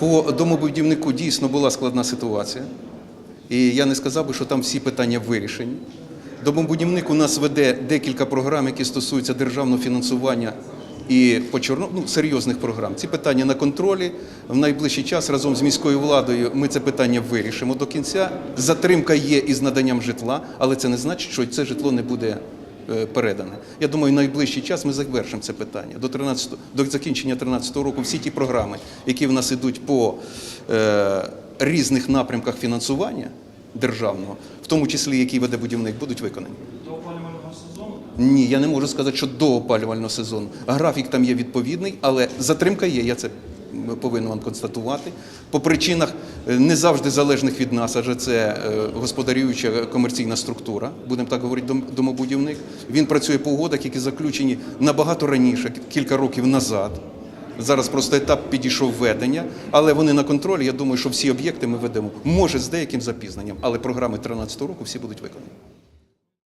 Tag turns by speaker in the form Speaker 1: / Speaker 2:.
Speaker 1: По домобудівнику дійсно була складна ситуація. І я не сказав би, що там всі питання вирішені. Домобудівник у нас веде декілька програм, які стосуються державного фінансування і по чорно... ну, серйозних програм. Ці питання на контролі. В найближчий час разом з міською владою ми це питання вирішимо до кінця. Затримка є із наданням житла, але це не значить, що це житло не буде передане. Я думаю, в найближчий час ми завершимо це питання. До 13, до закінчення 2013 року всі ті програми, які в нас ідуть по е, різних напрямках фінансування державного, в тому числі які веде будівник, будуть виконані.
Speaker 2: До опалювального сезону
Speaker 1: Ні, я не можу сказати, що до опалювального сезону. Графік там є відповідний, але затримка є, я це повинен вам констатувати. По причинах е, не завжди залежних від нас, адже це е, господарююча комерційна структура, будемо так говорити, домобудівник. Він працює по угодах, які заключені набагато раніше, кілька років назад. Зараз просто етап підійшов введення, але вони на контролі. Я думаю, що всі об'єкти ми ведемо. Може з деяким запізненням, але програми 2013 року всі будуть виконані.